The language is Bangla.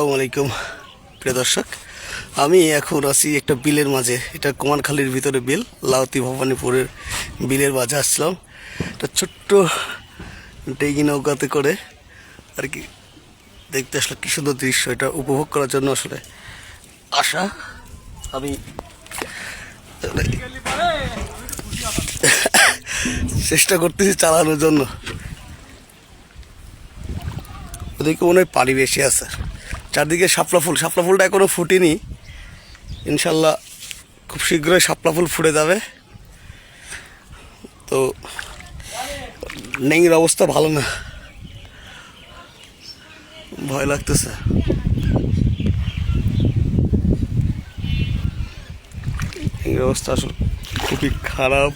আলাইকুম, প্রিয় দর্শক। আমি এখন আছি একটা বিলের মাঝে, এটা কুমারখালীর ভিতরে বিল, লাউতি ভবানীপুরের বিলের মাঝে আসলাম। একটা ছোট্ট ডেগি নৌকাতে করে আর কি দেখতে আসলে কি সুন্দর দৃশ্য, এটা উপভোগ করার জন্য আসলে আশা আমি চেষ্টা করতেছি চালানোর জন্য। ওদিকে মনে হয় পানি বেশি আছে। চারদিকে শাপলা ফুল। শাপলা ফুলটা এখনও ফুটেনি। ইনশাল্লাহ খুব শীঘ্রই শাপলা ফুল ফুটে যাবে। তো নেংয়ের অবস্থা ভালো না। ভয় লাগতেছে। অবস্থা আসলে খুবই খারাপ।